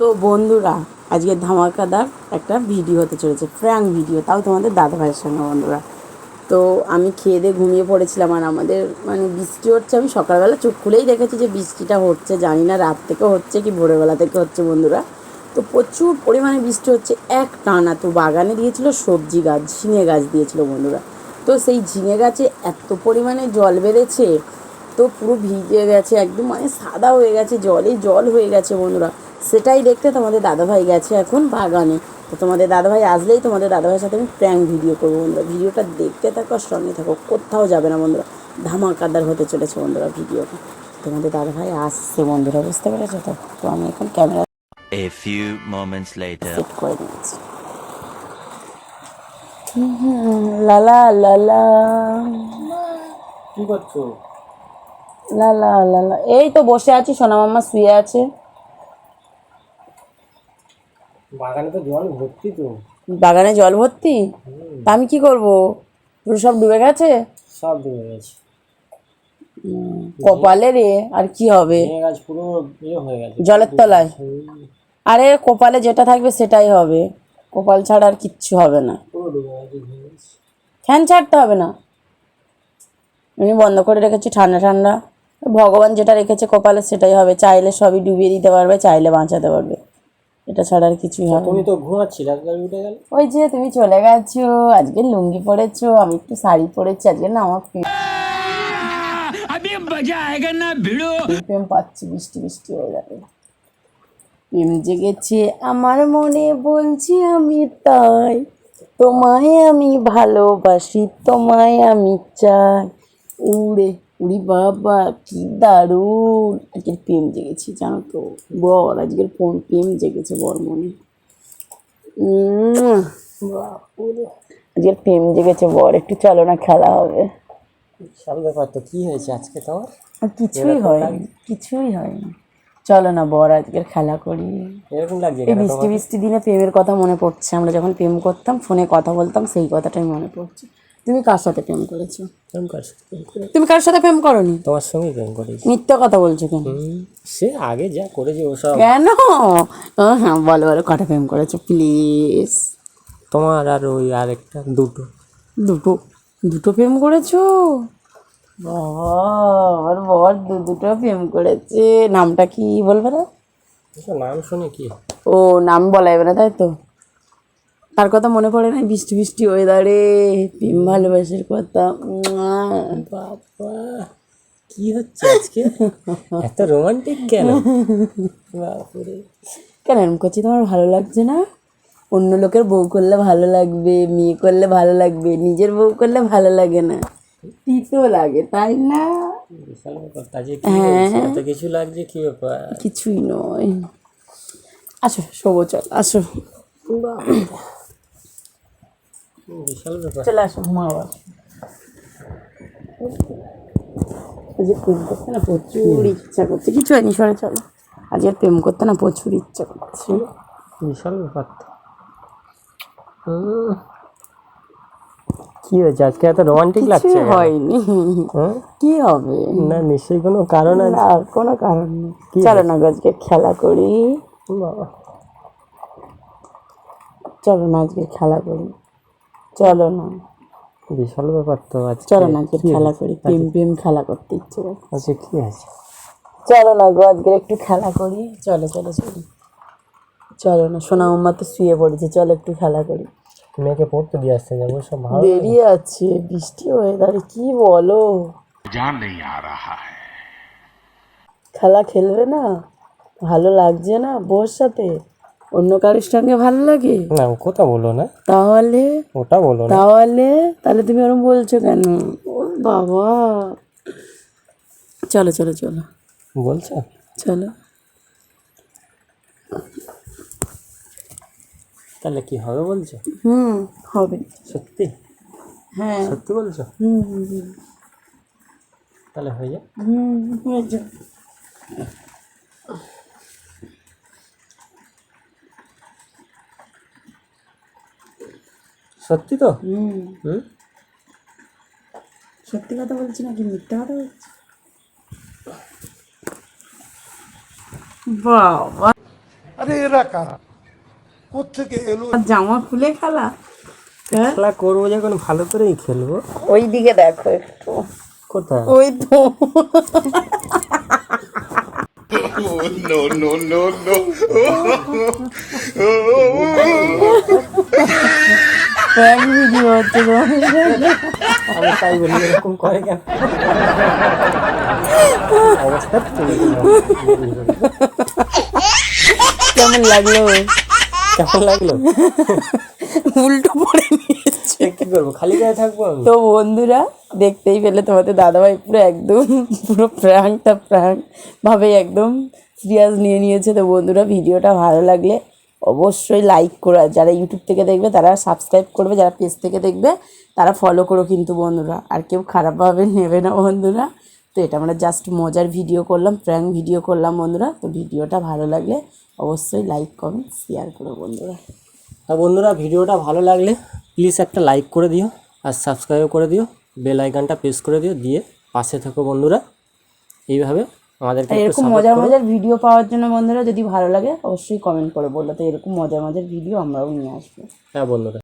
তো বন্ধুরা, আজকে ধামাকাদার একটা ভিডিও হতে চলেছে ফ্র্যাঙ্ক ভিডিও তাও তোমাদের দাদা ভাইয়ের সঙ্গে বন্ধুরা। তো আমি খেয়ে দিয়ে ঘুমিয়ে পড়েছিলাম আর আমাদের মানে বৃষ্টি হচ্ছে, আমি সকালবেলা চোখ খুলেই দেখেছি যে বৃষ্টিটা হচ্ছে, জানি না রাত থেকে হচ্ছে কি ভোরবেলা থেকে হচ্ছে বন্ধুরা। তো প্রচুর পরিমাণে বৃষ্টি হচ্ছে, এক টানা তো বাগানে দিয়েছিল সবজি গাছ, ঝিঙে গাছ দিয়েছিল বন্ধুরা। তো সেই ঝিঙে গাছে এত পরিমাণে জল বেড়েছে, তো পুরো ভিজে গেছে, একদম মানে সাদা হয়ে গেছে জলে জল হয়ে গেছে বন্ধুরা। সেটাই দেখতে তোমাদের দাদাভাই গেছে এখন বাগানে। তো তোমাদের দাদাভাই আসলেই তোমাদের দাদাভাইয়ের সাথে আমি প্র্যাঙ্ক ভিডিও করব বন্ধুরা। ভিডিওটা দেখতে থাকো আর সঙ্গে থাকো। কোথাও যাবে না বন্ধুরা। ধামাকাদার হতে চলেছে বন্ধুরা ভিডিওটা তোমাদের দাদাভাই আসছে বন্ধুরা বুঝতে পেরেছ তো? তো আমি এখন camera A few moments later. Set করে নিয়েছি। লালা লালা কি করছ? লালা লালা এই তো বসে আছি সোনা মাম্মা শুয়ে আছে। বাগানে তো জল ভর্তি তো। বাগানে জল ভর্তি? তা আমি কি করব? পুরো সব ডুবে গেছে? সব ডুবে গেছে। কপালে রে আর কি হবে? পুরো ইয়ে হয়ে গেছে। জলের তলায়। আরে কপালে যেটা থাকবে সেটাই হবে। কপাল ছাড়া আর কিচ্ছু হবে না। ফ্যান ছাড়তে হবে না। আমি বন্ধ করে রেখেছি ঠান্ডা ঠান্ডা। ভগবান যেটা রেখেছে কপালে সেটাই হবে। চাইলে সবই ডুবিয়ে দিতে পারবে চাইলে বাঁচাতে পারবে। এটা ছাড়া আর কিছুই হবে না। তুমি তো ঘুমাচ্ছিলে তাড়াতাড়ি উঠে গেল? ওই যে তুমি চলে গেছো আজকে লুঙ্গি পরেছো আমি একটু শাড়ি পরেছি আজকে না আমার প্রেম প্রেম পাচ্ছি বৃষ্টি বৃষ্টি হয়ে যাবে। প্রেম জেগেছে আমার মনে বলছি আমি তাই। তোমায় আমি ভালোবাসি তোমায় আমি চাই। উড়ে উড়ি বাবা কি দারুণ। আজকের প্রেম জেগেছি জানো তো। বর আজকের প্রেম- প্রেম জেগেছে বর মনে। আজকের প্রেম জেগেছে বর একটু চলো না খেলা হবে। সব ব্যাপার তো কি হয়েছে আজকে তোমার কিছুই হয়নি কিছুই হয়নি। চলো না বর আজকের খেলা করি। এরকম লাগছে এই বৃষ্টি বৃষ্টি দিনে প্রেমের কথা মনে পড়ছে। আমরা যখন প্রেম করতাম ফোনে কথা বলতাম সেই কথাটাই মনে পড়ছে। তুমি কার সাথে প্রেম করেছ? প্রেম করছ প্রেম করে তুমি কার সাথে প্রেম করনি? তোমার সঙ্গে প্রেম করেছি। মিথ্যা কথা বলছো কেন? সে আগে যা করেছে ওসব। কেন? হ্যাঁ বলো বলো কটা প্রেম করেছ? প্লিজ। তোমার আর ওই আরেকটা দুটো। দুটো দুটো প্রেম করেছ? আমার বর দু দুটো প্রেম করেছে। নামটা কি বলবে না? নাম শুনে কি? ও নাম বলা যাবে না তাই তো? তার কথা মনে পড়ে না বৃষ্টি বৃষ্টি ওয়েদারে প্রেম ভালোবাসার কথা। বাবা কি হচ্ছে আজকে? এত রোমান্টিক কেন? বাপরে। কেন এরম করছি তোমার ভালো লাগছে না? অন্য লোকের বউ করলে ভালো লাগবে মেয়ে করলে ভালো লাগবে নিজের বউ করলে ভালো লাগে না। তিতো লাগে তাই না? এত কিছু লাগছে কি ব্যাপার? কিছুই নয়। আসো শোবো চল আসো। বিশাল ব্যাপার চলে আসো ঘুমাও যে প্রেম করতে না প্রচুর ইচ্ছা করছে। কিছু হয়নি সরে চলো। আজ আর প্রেম করতে না প্রচুর ইচ্ছা করছে। বিশাল ব্যাপার তো। হুম। কি হয়েছে? আজকে এত রোমান্টিক লাগছে হয়নি। হ্যাঁ? কি হবে? না নিশ্চয়ই কোনো কারণ আছে? না কোনো কারণ নেই। চলো না আজকে খেলা করি। বাবা, চলো না আজকে খেলা করি। চলো না। বিশাল ব্যাপার তো আজকে। চলো না আজকে খেলা করি প্রেম প্রেম খেলা করতে ইচ্ছে আজকে কি আছে? চলো না গো আজকে একটু খেলা করি। চলো চলো চলো। চলো না সোনা মাম্মা তো শুয়ে পড়েছে চলো একটু খেলা করি। মেয়েকে পড়তে দিয়ে আসতে যাব সব ভালো দেরি আছে বৃষ্টি হয়ে দাঁড়িয়ে কি বলো? খেলা খেলবে না? ভালো লাগছে না বোর সাথে? অন্য কারোর সঙ্গে ভালো লাগে? না ও কথা বলো না। তাহলে? ওটা বলো না। তাহলে? তাহলে তুমি ওরকম বলছো কেন? ও বাবা। চলো চলো চলো। বলছো? চলো। তাহলে কি হবে বলছো? হুম হবে। সত্যি? হ্যাঁ। সত্যি বলছো? হুম হুম তাহলে হয়ে যায় হুম হয়ে যাও। সত্যি তো হুম সত্যি কথা বলছি নাকি মিথ্যা কথা বলছি বাবা আরে এরা কারা কোথেকে এলো জামা খুলে খেলা হ্যাঁ খেলা করব যখন ভালো করেই খেলব ওই দিকে দেখো একটু কোথায় ওই তো প্র্যাঙ্ক ভিডিও হচ্ছে আমি তাই বলি এরকম করে কেন অবস্থা কেমন লাগল? কেমন লাগল উল্টো পড়ে নিয়েছে কি করব খালি গায়ে থাকব তো বন্ধুরা দেখতেই পেলে তোমাদের দাদাভাই পুরো একদম পুরো প্র্যাঙ্কটা প্র্যাঙ্ক ভাবে একদম সিরিয়াস নিয়ে নিয়েছে তো বন্ধুরা ভিডিওটা ভালো লাগলে? অবশ্যই লাইক করা যারা ইউটিউব থেকে দেখবে, তারা সাবস্ক্রাইব করবে, যারা পেজ থেকে দেখবে, তারা ফলো করো কিন্তু বন্ধুরা। আর কেউ খারাপভাবে নেবে না বন্ধুরা। তো এটা আমরা জাস্ট মজার ভিডিও করলাম প্র্যাঙ্ক ভিডিও করলাম বন্ধুরা। তো ভিডিওটা ভালো লাগলে অবশ্যই লাইক কমেন্ট শেয়ার করো বন্ধুরা। তা বন্ধুরা, ভিডিওটা ভালো লাগলে প্লিজ একটা লাইক করে দিও, আর সাবস্ক্রাইব করে দিও বেল আইকনটা প্রেস করে দিও, দিয়ে পাশে থাকো বন্ধুরা। এইভাবে আমাদেরকে এরকম মজার মজার ভিডিও পাওয়ার জন্য বন্ধুরা যদি ভালো লাগে অবশ্যই কমেন্ট করে বলল তো এরকম মজার মজার ভিডিও আমরাও নিয়ে আসব। হ্যাঁ বন্ধুরা।